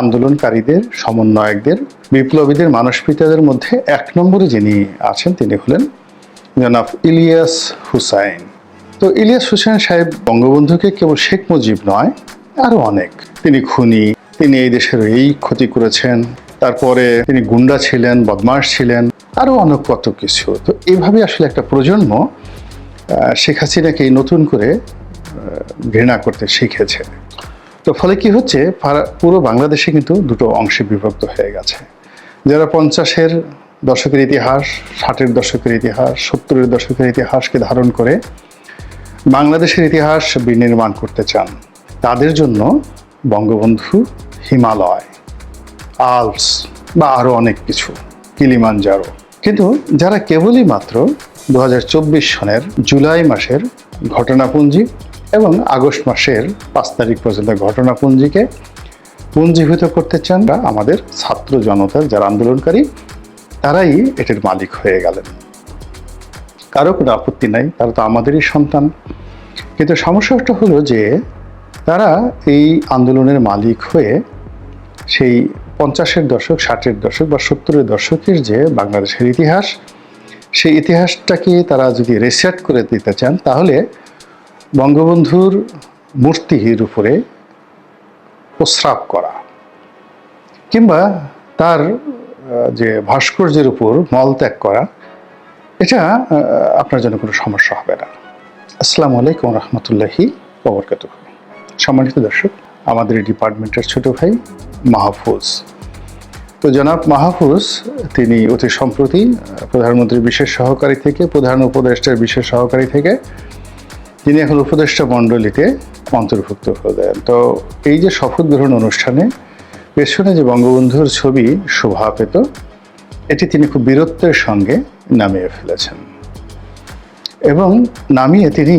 আন্দোলনকারীদের, সমন্বয়কদের, বিপ্লবীদের, মানসপিতাদের মধ্যে এক নম্বরে যিনি আছেন তিনি হলেন জনাব ইলিয়াস হুসাইন। তো ইলিয়াস হুসাইন সাহেব বঙ্গবন্ধুকে কেবল শেখ মুজিব নয়, আরও অনেক। তিনি খুনি, তিনি এই দেশের এই ক্ষতি করেছেন, তারপরে তিনি গুন্ডা ছিলেন, বদমাশ ছিলেন, আরও অনেক কত কিছু। তো এইভাবে আসলে একটা প্রজন্ম শেখ হাসিনাকে নতুন করে ঘৃণা করতে শিখেছে। তো ফলে কি হচ্ছে? পুরো বাংলাদেশে কিন্তু দুটো অংশে বিভক্ত হয়ে গেছে। যারা পঞ্চাশের দশকের ইতিহাস, ষাটের দশকের ইতিহাস, সত্তরের দশকের ইতিহাসকে ধারণ করে বাংলাদেশের ইতিহাস বিনির্মাণ করতে চান, তাদের জন্য বঙ্গবন্ধু হিমালয় আলপস বা আরও অনেক কিছু কিলিমানজারো কিন্তু যারা কেবলই মাত্র দু হাজার চব্বিশ সনের জুলাই মাসের ঘটনাপুঞ্জি এবং আগস্ট মাসের পাঁচ তারিখ পর্যন্ত ঘটনাপুঞ্জিকে পুঞ্জীভূত করতে চান আমাদের ছাত্র জনতার যারা আন্দোলনকারী, তারাই এটির মালিক হয়ে গেলেন। কারও কোনো আপত্তি নাই, তারা তো আমাদেরই সন্তান। কিন্তু সমস্যাটা হলো যে তারা এই আন্দোলনের মালিক হয়ে সেই পঞ্চাশের দশক, ষাটের দশক বা সত্তরের দশকের যে বাংলাদেশের ইতিহাস, সেই ইতিহাসটাকে তারা যদি রিসেট করে দিতে চান, তাহলে বঙ্গবন্ধুর মূর্তির উপরে প্রস্রাব করা কিংবা তার যে ভাস্কর্যের উপর মলত্যাগ করা, এটা আপনার জন্য কোনো সমস্যা হবে না। আসসালামু আলাইকুম রহমতুল্লাহি ববরকাত সম্মানিত দর্শক, আমাদের ডিপার্টমেন্টের ছোট ভাই মাহফুজ। তো জনাব মাহফুজ, তিনি অতি সম্প্রতি প্রধানমন্ত্রীর বিশেষ সহকারী থেকে, প্রধান উপদেষ্টার বিশেষ সহকারী থেকে তিনি এখন উপদেষ্টা মণ্ডলীতে অন্তর্ভুক্ত হলেন তো এই যে শপথ গ্রহণ অনুষ্ঠানে পেছনে যে বঙ্গবন্ধুর ছবি শোভা পেত, এটি তিনি খুব বীরত্বের সঙ্গে নামিয়ে ফেলেছেন। এবং নামিয়ে তিনি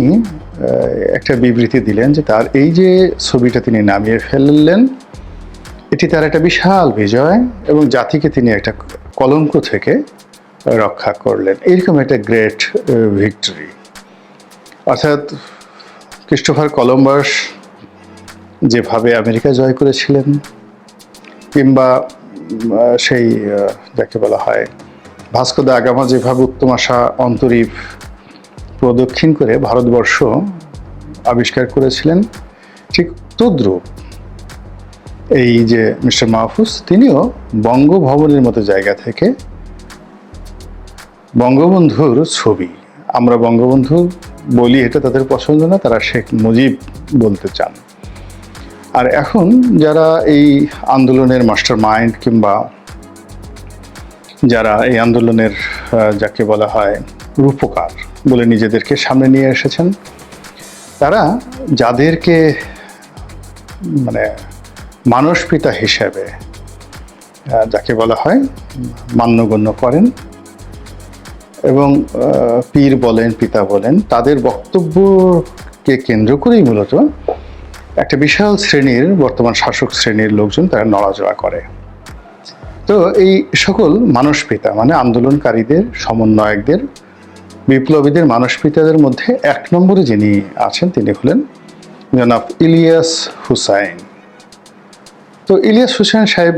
একটা বিবৃতি দিলেন যে তার এই যে ছবিটা তিনি নামিয়ে ফেললেন, এটি তার একটা বিশাল বিজয় এবং জাতিকে তিনি একটা কলঙ্ক থেকে রক্ষা করলেন। এরকম একটা গ্রেট ভিক্টরি। অর্থাৎ ক্রিস্টোফার কলম্বাস যেভাবে আমেরিকা জয় করেছিলেন, কিংবা সেই যাকে বলা হয় ভাস্কো দা আগামা যেভাবে উত্তম আশা অন্তরীপ প্রদক্ষিণ করে ভারতবর্ষ আবিষ্কার করেছিলেন, ঠিক তদ্রূপ এই যে মিস্টার মাহফুজ, তিনিও বঙ্গভবনের মতো জায়গা থেকে বঙ্গবন্ধুর ছবি, আমরা বঙ্গবন্ধু বলি, এটা তাদের পছন্দ না, তারা শেখ মুজিব বলতে চান। আর এখন যারা এই আন্দোলনের মাস্টার মাইন্ড কিংবা যারা এই আন্দোলনের যাকে বলা হয় রূপকার বলে নিজেদেরকে সামনে নিয়ে এসেছেন, তারা যাদেরকে মানে মানস পিতা হিসেবে যাকে বলা হয় মান্যগণ্য করেন এবং পীর বলেন, পিতা বলেন, তাদের বক্তব্যকে কেন্দ্র করেই মূলত একটা বিশাল শ্রেণির, বর্তমান শাসক শ্রেণির লোকজন তারা নড়াচড়া করে। তো এই সকল মানসপিতা মানে আন্দোলনকারীদের, সমন্বয়কদের, বিপ্লবীদের মানসপিতাদের মধ্যে এক নম্বরে যিনি আছেন, তিনি হলেন জনাব ইলিয়াস হুসাইন। তো ইলিয়াস হুসাইন সাহেব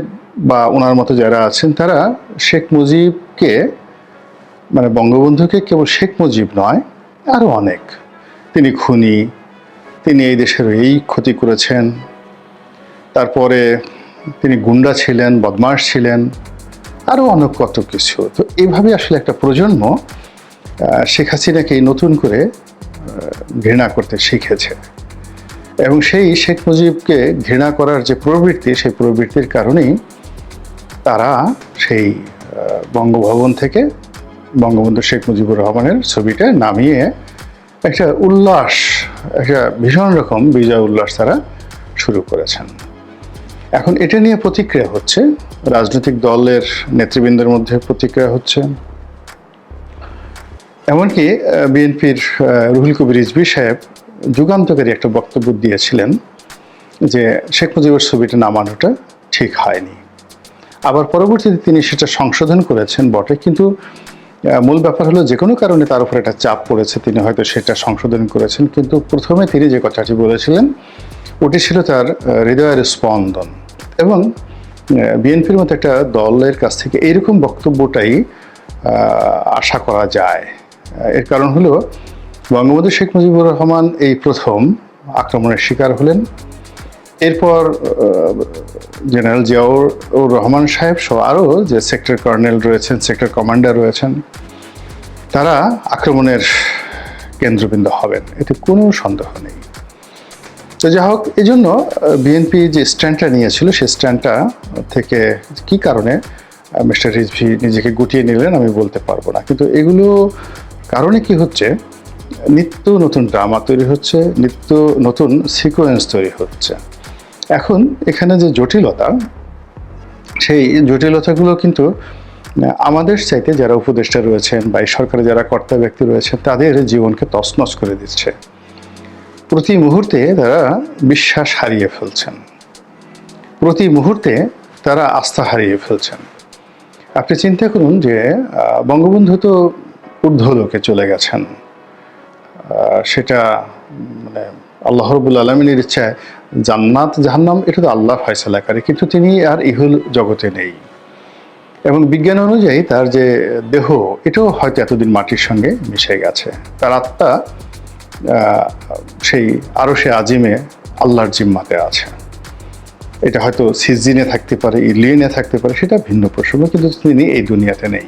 বা ওনার মতো যারা আছেন, তারা শেখ মুজিবকে মানে বঙ্গবন্ধুকে কেবল শেখ মুজিব নয় আরও অনেক। তিনি খুনি, তিনি এই দেশের এই ক্ষতি করেছেন। তারপরে তিনি গুন্ডা ছিলেন, বদমাশ ছিলেন আরও অনেক কত কিছু। তো এইভাবে আসলে একটা প্রজন্ম শেখ হাসিনাকে নতুন করে ঘৃণা করতে শিখেছে। এবং সেই শেখ মুজিবকে ঘৃণা করার যে প্রবৃত্তি, সেই প্রবৃত্তির কারণেই তারা সেই বঙ্গভবন থেকে বঙ্গবন্ধু শেখ মুজিবুর রহমানের ছবিটা নামিয়ে একটা উল্লাস, একটা ভীষণ রকম বিজয় উল্লাস তারা শুরু করেছেন। এখন এটা নিয়ে প্রতিক্রিয়া হচ্ছে, রাজনৈতিক দলের নেতৃবৃন্দের মধ্যে প্রতিক্রিয়া হচ্ছে। এমনকি বিএনপির রুহুল কবির রিজভি সাহেব যুগান্তকারী একটা বক্তব্য দিয়েছিলেন যে শেখ মুজিবের ছবিটা নামানোটা ঠিক হয়নি। আবার পরবর্তীতে তিনি সেটা সংশোধন করেছেন বটে, কিন্তু মূল ব্যাপার হলো যে কোনো কারণে তার উপর একটা চাপ পড়েছে, তিনি হয়তো সেটা সংশোধন করেছেন। কিন্তু প্রথমে তিনি যে কথাটি বলেছিলেন, ওটি ছিল তার হৃদয়ের স্পন্দন। এবং বিএনপির মতো একটা দলের কাছ থেকে এইরকম বক্তব্যটাই আশা করা যায়। এর কারণ হলো, বঙ্গবন্ধু শেখ মুজিবুর রহমান এই প্রথম আক্রমণের শিকার হলেন। এরপর জেনারেল জিয়াউর উর রহমান সাহেব সহ আরও যে সেক্টর কর্নেল রয়েছেন, সেক্টর কমান্ডার রয়েছেন, তারা আক্রমণের কেন্দ্রবিন্দু হবেন। এতে কোনো সন্দেহ নেই। তো যাই হোক এই জন্য বিএনপি যে স্ট্যান্ডটা নিয়েছিল সেই স্ট্যান্ডটা থেকে কি কারণে মিস্টার রিজভি নিজেকে গুটিয়ে নিলেন, আমি বলতে পারব না। কিন্তু এগুলো কারণে কি হচ্ছে, নিত্য নতুন ড্রামা তৈরি হচ্ছে, নিত্য নতুন সিকোয়েন্স তৈরি হচ্ছে। এখন এখানে যে জটিলতা, সেই জটিলতাগুলো কিন্তু আমাদের চাইতে যারা উপদেষ্টা রয়েছেন বা এই সরকারে যারা কর্তা ব্যক্তি রয়েছেন, তাদের জীবনকে তছনছ করে দিচ্ছে। প্রতি মুহূর্তে তারা বিশ্বাস হারিয়ে ফেলছেন। প্রতি মুহূর্তে তারা আস্থা হারিয়ে ফেলছেন। আপনি চিন্তা করুন যে বঙ্গবন্ধু তো ঊর্ধ্বলোকে চলে গেছেন। সেটা মানে আল্লাহ রবুল আলমিনের ইচ্ছায় জান্নাত, জাহান্নাম, এটা তো আল্লাহ ফয়সালা করে, কিন্তু তিনি আর ইহুল জগতে নেই। এবং বিজ্ঞান অনুযায়ী তার যে দেহ, এটাও হয়তো এতদিন মাটির সঙ্গে মিশে গেছে। তার আত্মা সেই আরও সে আজিমে আল্লাহর জিম্মাতে আছে। এটা হয়তো সিজিনে থাকতে পারে ইলিয়েনে থাকতে পারে, সেটা ভিন্ন প্রসঙ্গ, কিন্তু তিনি এই দুনিয়াতে নেই।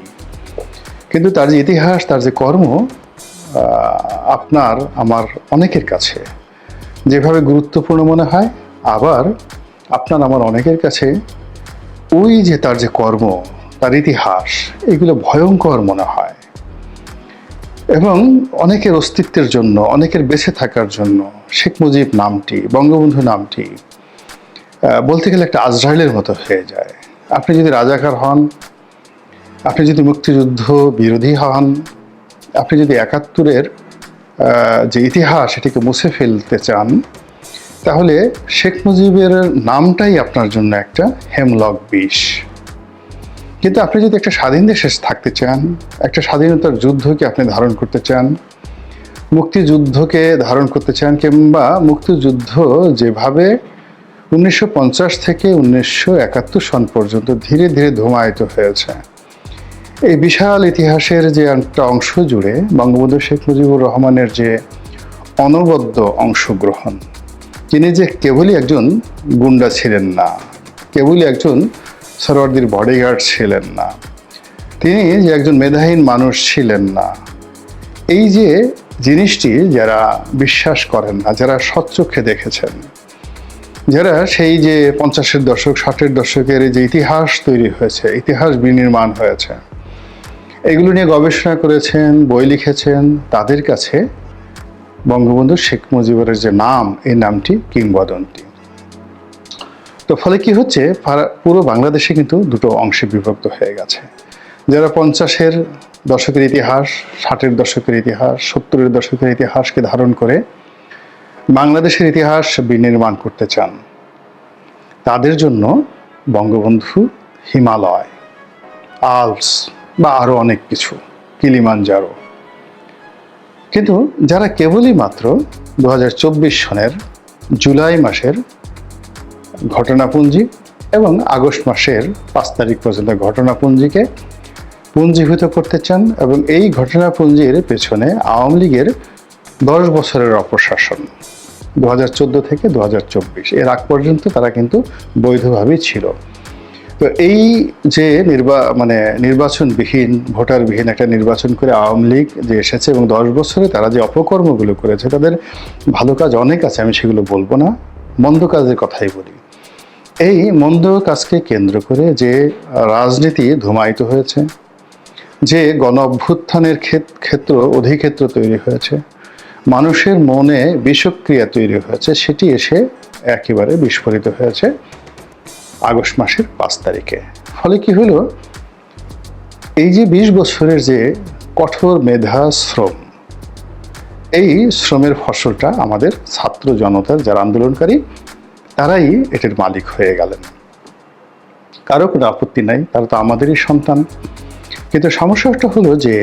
কিন্তু তার যে ইতিহাস, তার যে কর্ম আপনার, আমার অনেকের কাছে যেভাবে গুরুত্বপূর্ণ মনে হয়, আবার আপনার আমার অনেকের কাছে ওই যে তার যে কর্ম, তার ইতিহাস, এগুলো ভয়ঙ্কর মনে হয়। এবং অনেকের অস্তিত্বের জন্য, অনেকের বেঁচে থাকার জন্য, শেখ মুজিব নামটি, বঙ্গবন্ধু নামটি বলতে গেলে একটা আজরাইলের মতো হয়ে যায়। আপনি যদি রাজাকার হন, আপনি যদি মুক্তিযুদ্ধ বিরোধী হন, আপনি যদি একাত্তরের যে ইতিহাস এটিকে মুছে ফেলতে চান, তাহলে শেখ মুজিবের নামটাই আপনার জন্য একটা হেমলক বিষ। কিন্তু আপনি যদি একটা স্বাধীন দেশে থাকতে চান, একটা স্বাধীনতার যুদ্ধকে আপনি ধারণ করতে চান, মুক্তিযুদ্ধকে ধারণ করতে চান, কিংবা মুক্তিযুদ্ধ যেভাবে উনিশশো পঞ্চাশ থেকে উনিশশো একাত্তর সন পর্যন্ত ধীরে ধীরে ধুমায়িত হয়েছে এই বিশাল ইতিহাসের যে একটা অংশ জুড়ে বঙ্গবন্ধু শেখ মুজিবুর রহমানের যে অনবদ্য অংশগ্রহণ, তিনি যে কেবলই একজন গুন্ডা ছিলেন না, কেবলই একজন সরওয়ার্দির বডিগার্ড ছিলেন না, তিনি যে একজন মেধাহীন মানুষ ছিলেন না, এই যে জিনিসটি যারা বিশ্বাস করেন না, যারা সচ্চক্ষে দেখেছেন, যারা সেই যে পঞ্চাশের দশক, ষাটের দশকের যে ইতিহাস তৈরি হয়েছে, ইতিহাস বিনির্মাণ হয়েছে এগুলো নিয়ে গবেষণা করেছেন, বই লিখেছেন তাদের কাছে বঙ্গবন্ধু শেখ মুজিবুরের যে নাম এই নামটি কিংবদন্তি। তো ফলে কি হচ্ছে? পুরো বাংলাদেশে কিন্তু দুটো অংশে বিভক্ত হয়ে গেছে। যারা পঞ্চাশের দশকের ইতিহাস, ষাটের দশকের ইতিহাস, সত্তরের দশকের ইতিহাসকে ধারণ করে বাংলাদেশের ইতিহাস বিনির্মাণ করতে চান, তাদের জন্য বঙ্গবন্ধু হিমালয়, আলস। বা আরও অনেক কিছু কিলিমান কিলিমানজারো কিন্তু যারা কেবলই মাত্র দু হাজার চব্বিশ সনের জুলাই মাসের ঘটনাপুঞ্জি এবং আগস্ট মাসের পাঁচ তারিখ পর্যন্ত ঘটনাপুঞ্জিকে পুঞ্জীভূত করতে চান এবং এই ঘটনাপুঞ্জির পেছনে আওয়ামী লীগের দশ বছরের অপশাসন দু হাজার চোদ্দ থেকে দু হাজার চব্বিশ। এর আগ পর্যন্ত তারা কিন্তু বৈধভাবেই ছিল। তো এই যে নির্বা মানে নির্বাচনবিহীন, ভোটারবিহীন একটা নির্বাচন করে আওয়ামী লীগ যে এসেছে এবং দশ বছরে তারা যে অপকর্মগুলো করেছে, তাদের ভালো কাজ অনেক আছে, আমি সেগুলো বলব না। মন্দ কাজের কথাই বলি। এই মন্দ কাজকে কেন্দ্র করে যে রাজনীতি ধুমায়িত হয়েছে, যে গণ অভ্যুত্থানের ক্ষেত- ক্ষেত্র, অধিক্ষেত্র তৈরি হয়েছে, মানুষের মনে বিষক্রিয়া তৈরি হয়েছে, সেটি এসে একেবারে বিস্ফোরিত হয়েছে। আগস্ট মাসের পাঁচ তারিখে। ফলে কি হলো? এই যে বিশ বছরের যে কঠোর মেধা শ্রম, এই শ্রমের ফসলটা আমাদের ছাত্র জনতার যারা আন্দোলনকারী, তারাই এটির মালিক হয়ে গেলেন। কারও কোনো আপত্তি নাই, তারা তো আমাদেরই সন্তান। কিন্তু সমস্যাটা হলো যে,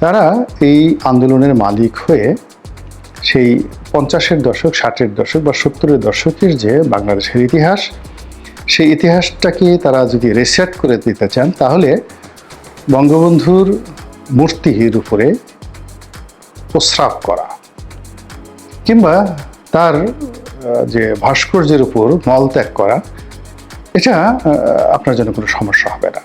তারা এই আন্দোলনের মালিক হয়ে সেই পঞ্চাশের দশক, ষাটের দশক বা সত্তরের দশকের যে বাংলাদেশের ইতিহাস সেই ইতিহাসটাকে তারা যদি রিসেট করে দিতে চান, তাহলে বঙ্গবন্ধুর মূর্তির উপরে প্রস্রাব করা কিংবা তার যে ভাস্কর্যের উপর মলত্যাগ করা, এটা আপনার জন্য কোনো সমস্যা হবে না।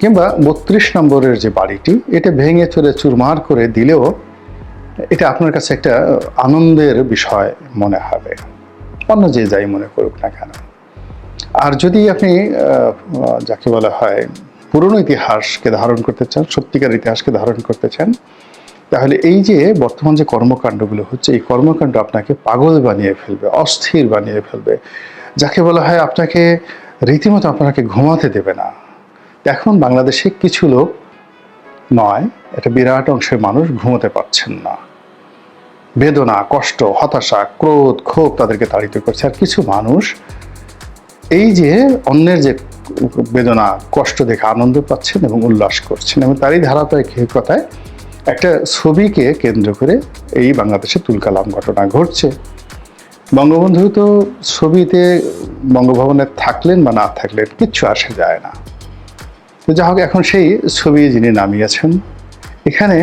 কিংবা বত্রিশ নম্বরের যে বাড়িটি, এটা ভেঙে চলে চুরমার করে দিলেও এটা আপনার কাছে একটা, আনন্দের বিষয় মনে হবে। অন্য যে যাই মনে করুক না কেন। আর যদি আপনি যাকে বলা হয় পুরনো ইতিহাসকে ধারণ করতে চান সত্যিকার ইতিহাসকে ধারণ করতে চান, তাহলে এই যে বর্তমান যে কর্মকাণ্ডগুলো হচ্ছে, এই কর্মকাণ্ড আপনাকে পাগল বানিয়ে ফেলবে, অস্থির বানিয়ে ফেলবে। যাকে বলা হয় আপনাকে রীতিমতো আপনাকে ঘুমাতে দেবে না। এখন বাংলাদেশে কিছু লোক নয়, একটা বিরাট অংশের মানুষ ঘুমোতে পারছেন না। বেদনা, কষ্ট, হতাশা, ক্রোধ, ক্ষোভ তাদেরকে তাড়িত করছে। আর কিছু মানুষ এই যে অন্যের যে বেদনা, কষ্ট দেখে আনন্দ পাচ্ছেন এবং উল্লাস করছেন এবং তারই ধারাবাহিকতায় একটা ছবিকে কেন্দ্র করে এই বাংলাদেশে তুলকালাম ঘটনা ঘটছে। বঙ্গবন্ধু তো ছবিতে বঙ্গভবনে থাকলেন বা না থাকলেন, কিচ্ছু আসে যায় না। তো যা হোক, এখন সেই ছবি যিনি নামিয়েছেন, এখানে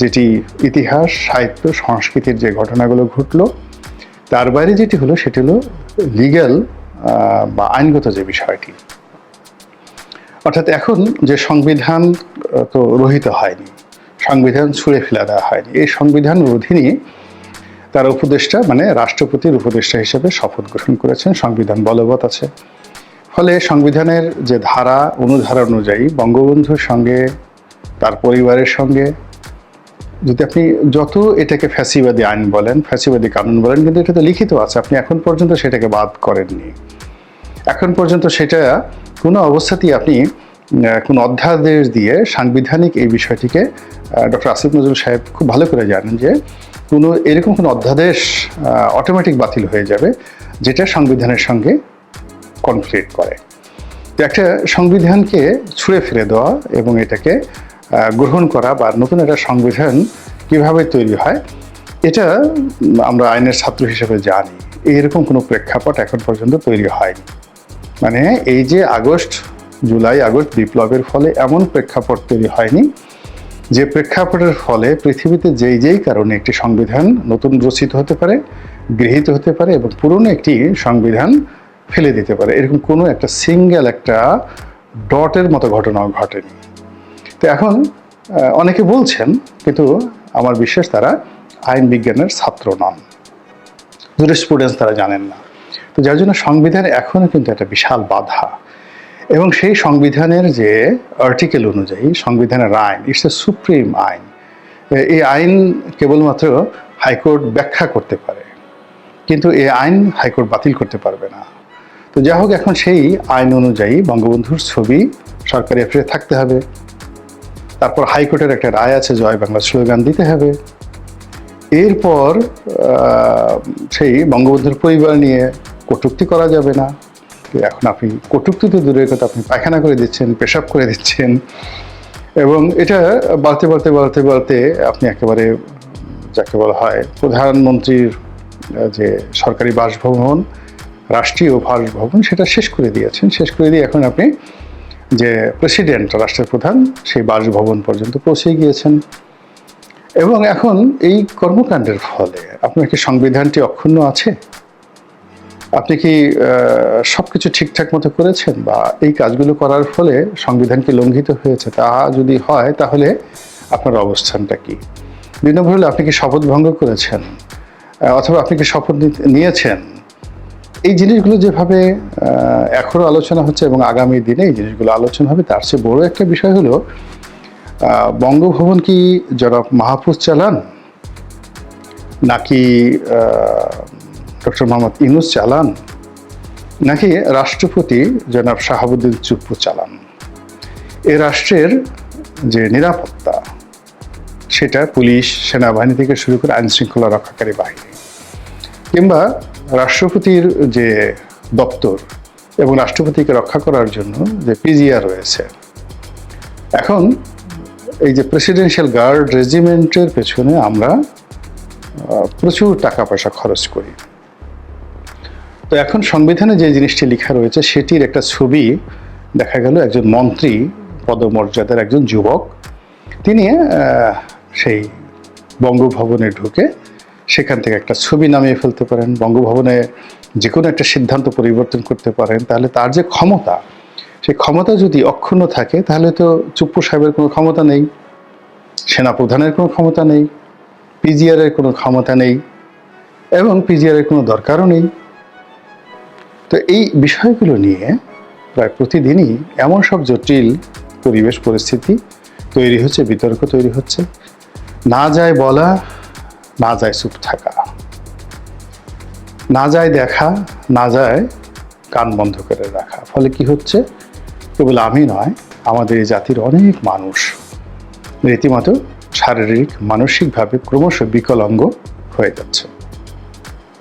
যেটি ইতিহাস, সাহিত্য, সংস্কৃতির যে ঘটনাগুলো ঘটলো, তার বাইরে যেটি হলো, সেটি হলো লিগ্যাল বা আইনগত যে বিষয়টি। অর্থাৎ এখন যে সংবিধান তো রহিত হয়নি, সংবিধান ছুঁড়ে ফেলা দেওয়া হয়নি, এই সংবিধান অধীনে তার উপদেষ্টা মানে রাষ্ট্রপতির উপদেষ্টা হিসেবে শপথ গ্রহণ করেছেন, সংবিধান বলবৎ আছে। ফলে সংবিধানের যে ধারা, অনুধারা অনুযায়ী বঙ্গবন্ধুর সঙ্গে, তার পরিবারের সঙ্গে, যদি আপনি যত এটাকে ফ্যাসিবাদী আইন বলেন, ফ্যাসিবাদী কানুন বলেন, কিন্তু এটা তো লিখিত আছে, আপনি এখন পর্যন্ত সেটাকে বাদ করেননি। এখন পর্যন্ত সেটা কোনো অবস্থাতেই আপনি কোনো অধ্যাদেশ দিয়ে সাংবিধানিক এই বিষয়টিকে ডক্টর আসিফ নজরুল সাহেব খুব ভালো করে জানেন যে কোনো, এরকম কোনো অধ্যাদেশ অটোমেটিক বাতিল হয়ে যাবে যেটা সংবিধানের সঙ্গে কনফ্লিক্ট করে। তো একটা সংবিধানকে ছুঁড়ে ফেলে দেওয়া এবং এটাকে গ্রহণ করা বা নতুন একটা সংবিধান কীভাবে তৈরি হয়, এটা আমরা আইনের ছাত্র হিসেবে জানি। এরকম কোনো প্রেক্ষাপট এখন পর্যন্ত তৈরি হয়নি। মানে এই যে আগস্ট, জুলাই, আগস্ট বিপ্লবের ফলে এমন প্রেক্ষাপট তৈরি হয়নি, যে প্রেক্ষাপটের ফলে পৃথিবীতে যেই যেই কারণে একটি সংবিধান নতুন রচিত হতে পারে, গৃহীত হতে পারে এবং পুরনো একটি সংবিধান ফেলে দিতে পারে। এরকম কোনো একটা সিঙ্গেল একটা ডটের মতো ঘটনাও ঘটেনি। তো এখন অনেকে বলছেন, কিন্তু আমার বিশ্বাস তারা আইন বিজ্ঞানের ছাত্র নন। স্টুডেন্টস তারা জানেন না। তো যার জন্য সংবিধান এখনও কিন্তু একটা বিশাল বাধা। এবং সেই সংবিধানের যে আর্টিকেল অনুযায়ী, সংবিধানের আইন ইটস এ সুপ্রিম আইন, এই আইন কেবলমাত্র হাইকোর্ট ব্যাখ্যা করতে পারে। কিন্তু এই আইন হাইকোর্ট বাতিল করতে পারবে না। তো যা হোক, এখন সেই আইন অনুযায়ী বঙ্গবন্ধুর ছবি সরকারি অফিসে থাকতে হবে। তারপর হাইকোর্টের একটা রায় আছে, জয় বাংলা স্লোগান দিতে হবে। এরপর সেই বঙ্গবন্ধুর পরিবার নিয়ে কটূক্তি করা যাবে না। এখন আপনি কটূক্তি তো দূরের কথা, আপনি পায়খানা করে দিচ্ছেন, পেশাব করে দিচ্ছেন। এবং এটা বাড়তে বাড়তে বাড়তে বাড়তে আপনি একেবারে যাকে বলা হয় প্রধানমন্ত্রীর যে সরকারি বাসভবন, রাষ্ট্রীয় বাসভবন, সেটা শেষ করে দিয়েছেন। শেষ করে দিয়ে এখন আপনি যে প্রেসিডেন্ট রাষ্ট্রের প্রধান সেই বাসভবন পর্যন্ত পৌঁছে গিয়েছেন। এবং এখন এই কর্মকাণ্ডের ফলে আপনার কি সংবিধানটি অক্ষুণ্ণ আছে? আপনি কি সবকিছু ঠিকঠাক মতো করেছেন বা এই কাজগুলো করার ফলে সংবিধান কি লঙ্ঘিত হয়েছে? তা যদি হয়, তাহলে আপনার অবস্থানটা কি? দুই নম্বর হলো, আপনি কি শপথ ভঙ্গ করেছেন? অথবা আপনি কি শপথ নিয়েছেন? এই জিনিসগুলো যেভাবে এখনও আলোচনা হচ্ছে এবং আগামী দিনে এই জিনিসগুলো আলোচনা হবে, তার চেয়ে বড় একটা বিষয় হলো বঙ্গভবন কি জনাব মাহফুজ চালান? নাকি ডক্টর মোহাম্মদ ইনুস চালান নাকি রাষ্ট্রপতি জনাব শাহাবুদ্দিন চুপ্পু চালান? এ রাষ্ট্রের যে নিরাপত্তা, সেটা পুলিশ, সেনাবাহিনী থেকে শুরু করে আইন শৃঙ্খলা রক্ষাকারী বাহিনী কিংবা রাষ্ট্রপতির যে দপ্তর এবং রাষ্ট্রপতিকে রক্ষা করার জন্য যে পিজিআর রয়েছে। এখন এই যে প্রেসিডেন্সিয়াল গার্ড রেজিমেন্টের পেছনে আমরা প্রচুর টাকা পয়সা খরচ করি। তো এখন সংবিধানে যে জিনিসটি লেখা রয়েছে, সেটির একটা ছবি দেখা গেল একজন মন্ত্রী, পদমর্যাদার একজন যুবক। তিনি সেই বঙ্গভবনে ঢুকে সেখান থেকে একটা ছবি নামিয়ে ফেলতে পারেন। বঙ্গভবনে যে কোনো একটা সিদ্ধান্ত পরিবর্তন করতে পারেন। তাহলে তার যে ক্ষমতা, সেই ক্ষমতা যদি অক্ষুণ্ণ থাকে, তাহলে তো চুপ্পু সাহেবের কোনো ক্ষমতা নেই, সেনাপ্রধানের কোনো ক্ষমতা নেই, পিজিআরের কোনো ক্ষমতা নেই, এবং পিজিআরের কোনো দরকারও নেই। তো এই বিষয়গুলো নিয়ে প্রায় প্রতিদিনই এমন সব জটিল পরিবেশ পরিস্থিতি তৈরি হচ্ছে, বিতর্ক তৈরি হচ্ছে। না যায় বলা, না যায় চুপ থাকা। না যায় দেখা, না যায় কান বন্ধ করে রাখা। ফলে কি হচ্ছে? কেবল আমি নয়, আমাদের এই জাতির অনেক মানুষ রীতিমতো শারীরিক, মানসিকভাবে ক্রমশ বিকলাঙ্গ হয়ে যাচ্ছে।